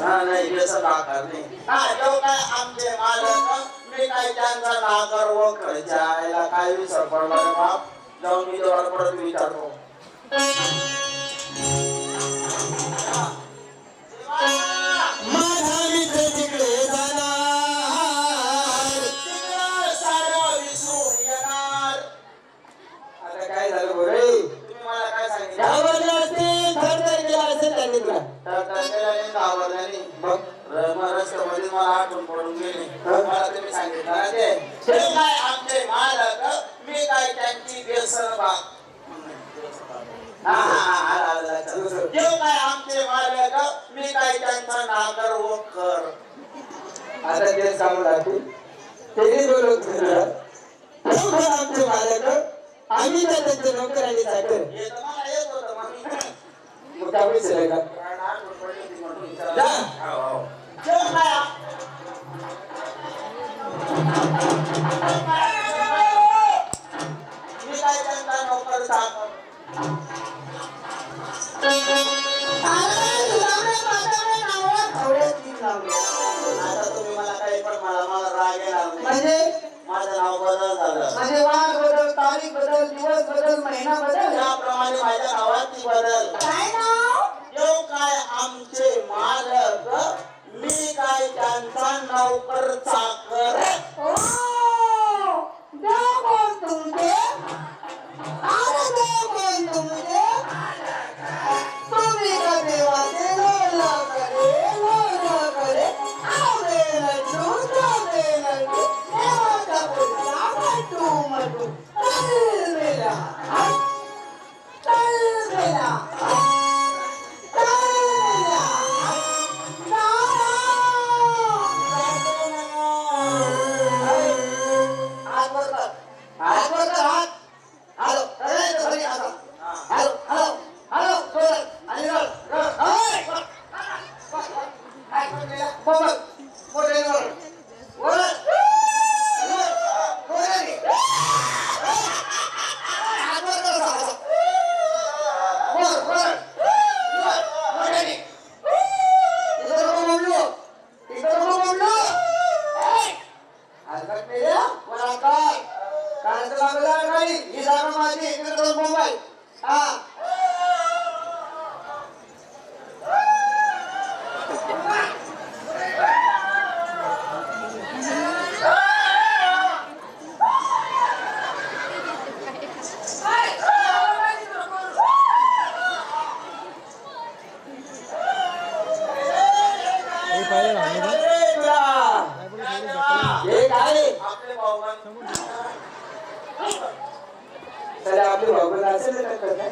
व्यसन हा नाही व्यसन आकार नाही हा तो काय आमचे मालक मी काय त्यांचा नागर व काय विसर पडला बाप। जाऊन मी देवाला परत विचारतो आठवण पडून गेली. मला तुम्ही सांगितलं ना ते. ते काय आमचे मालक? मी काय त्यांची. देव काय आमचे मालक? मी काय त्यांचा नागर व कर आता ते सांगू लागतील ते बोलत तुला खरोखर आमचे मालक आम्ही तर त्यांचे नोकर आणि हे मग का? आमचे मालक? मी काय त्यांचा नौकर चाकर आपली भावना असेल तर काय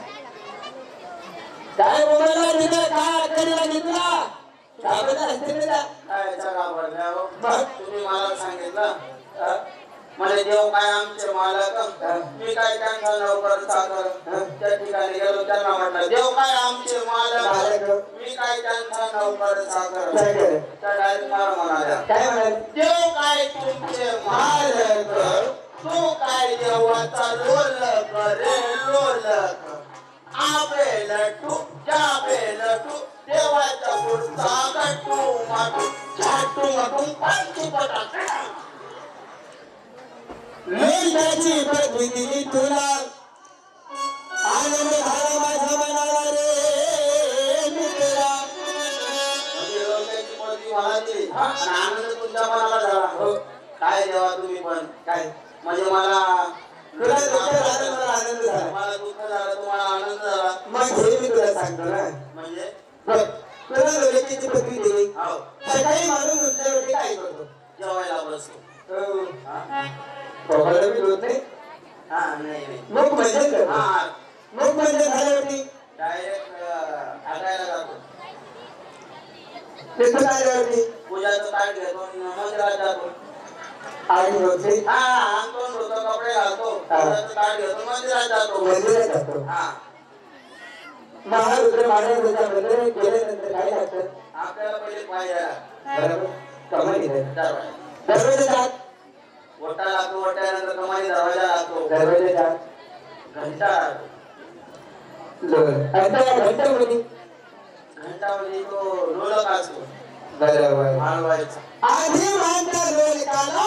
काय बोलायला तिथं काय अडचणीला घेतला काय? मग? तुम्ही मला सांगितलं? म्हणजे देव काय आमचे मालक. मी काय त्यांचा नोकर चाकर. त्या ठिकाणी गेलो त्यांना म्हटलं देव काय आमचे मालक. मी काय त्यांचा नोकर चाकर. त्या डायरेक्ट मला म्हणाल्या देव काय तुमचे मालक तू काय देवाचा लोल करे लोल आबेल तू जाबेल तू देवाचा पुढचा गट्टू माटू झाटू माटू पाचू पटाक मेंढ्याची पदवी दिली तुला आनंद झाला माझ्या मनाला रे मित्रा आनंद तुमच्या मनाला झाला हो काय देवा तुम्ही पण काय म्हणजे मला तुला दुःख झालं मला आनंद झाला. मला दुःख झालं तुम्हाला आनंद झाला. मग हे मी तुला सांगतो ना. म्हणजे? बघ तुला लोकांची पदवी दिली. हो. सकाळी माणूस उठल्यावरती काय करतो? जेवायला बसतो. हो. नाही. मग हा. मग झाल्यावरती? डायरेक्ट आगायला जातो. तिथं आल्यावरती पूजाचं ताट घेतो मंदिरात जातो. काळी होते हा अंगण होतो कपडे घालतो घराचं काळी होतो मंदिरात जातो मंदिरात जातो हा महारुद्र महाराजांच्या मंदिरात गेल्यानंतर काय लागतं आपल्याला पहिले पाय बरोबर कमाई दरवाजा जात वटा लागतो वट्यानंतर कमाई दरवाजा लागतो दरवाजा जात घंटा घंटा घंटा म्हणजे घंटा म्हणजे तो ढोलक असतो. बरोबर. मानवायचा आधी मानता ढोलकाला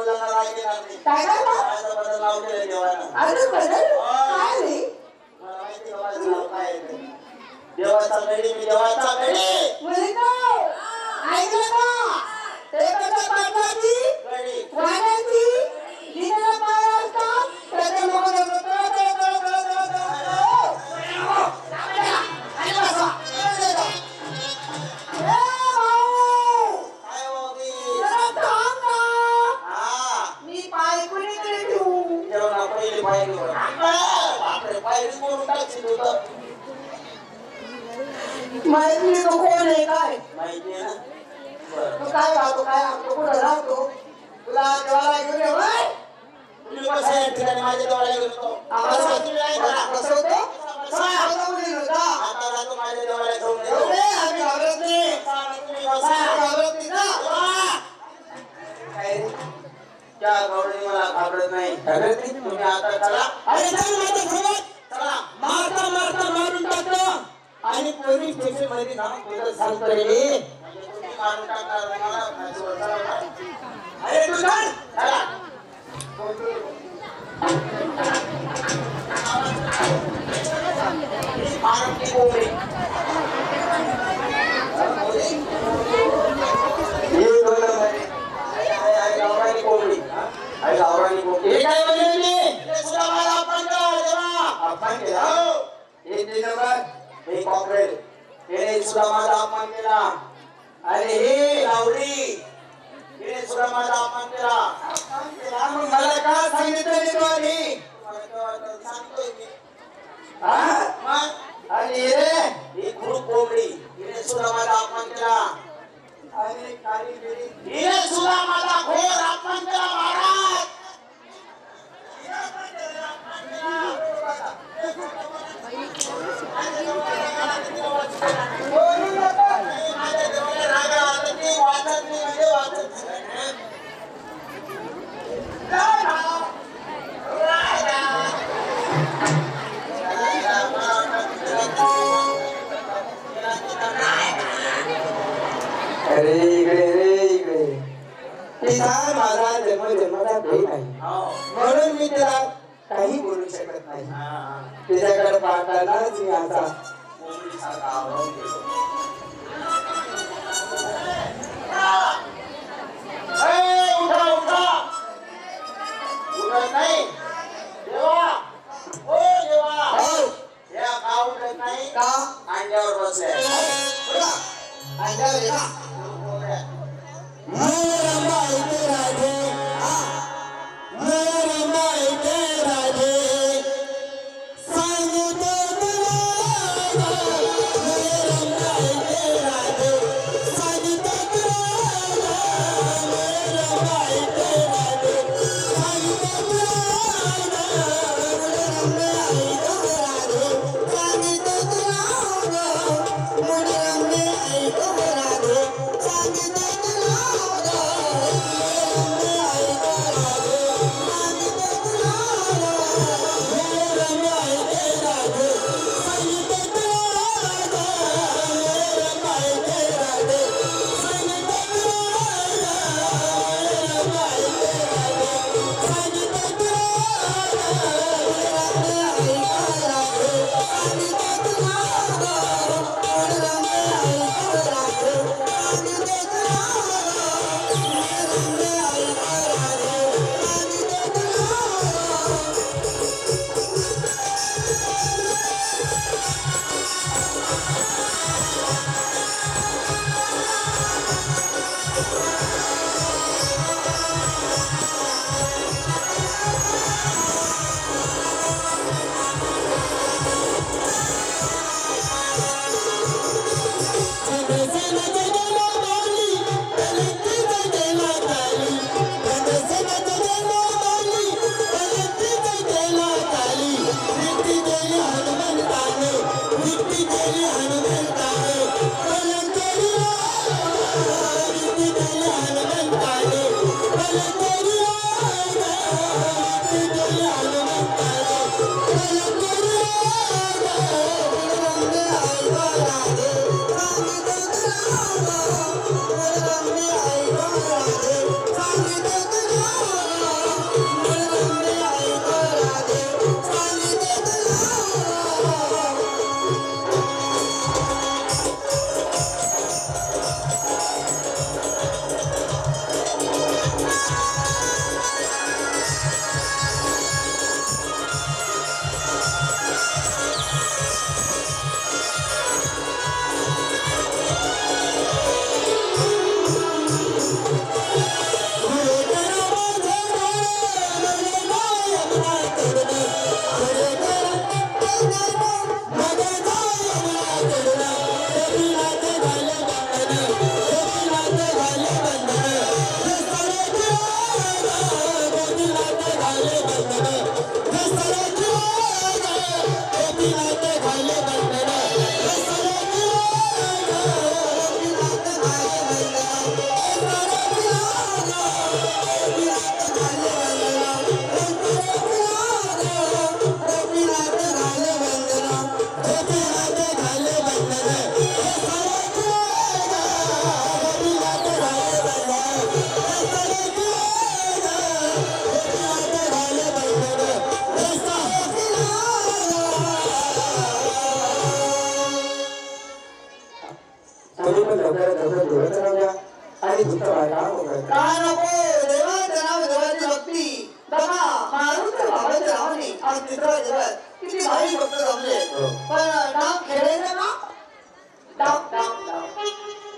बदलणार आहे की नाही काय करणार माझं बदल नाव केलंय देवानं अजून बदल काय रे मला माहिती आहे देवाचं नाव काय आहे ते. देवाचा गडी मी देवाचा गडी मुलींनो सुद्धा माझा अपमान केला आणि हे लावडी हिने सुद्धा माझा अपमान केला मला का सांगितलं सांगतोय आणि रे ही खूप कोंबडी. हिने सुद्धा माझा अपमान केला हिने सुद्धा माझा घोर अपमान केला महाराज Thank you. ઉડત નહીં દેવા ઓ દેવા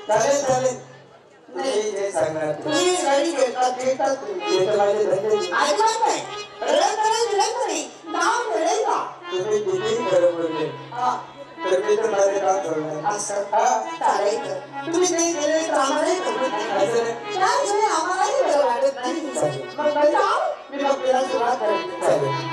चालेल चालेल. तुम्ही जे सांगणार. तुम्ही गाडी खेळतात खेळतात तुम्ही. ते तर माझे धंदे. ऐकत नाही. रडत नाही रडत नाही. डाव खेळायचा तुम्ही कितीही खरं बोलले. हा. तर मी तर माझे काम करणार असं चालायचं तुम्ही ते केले तर आम्हालाही करू नाही असं नाही. त्यामुळे आम्हालाही बरं वाटत नाही. मग बरं जाऊ. मी भक्तीला सुरुवात करते चालेल.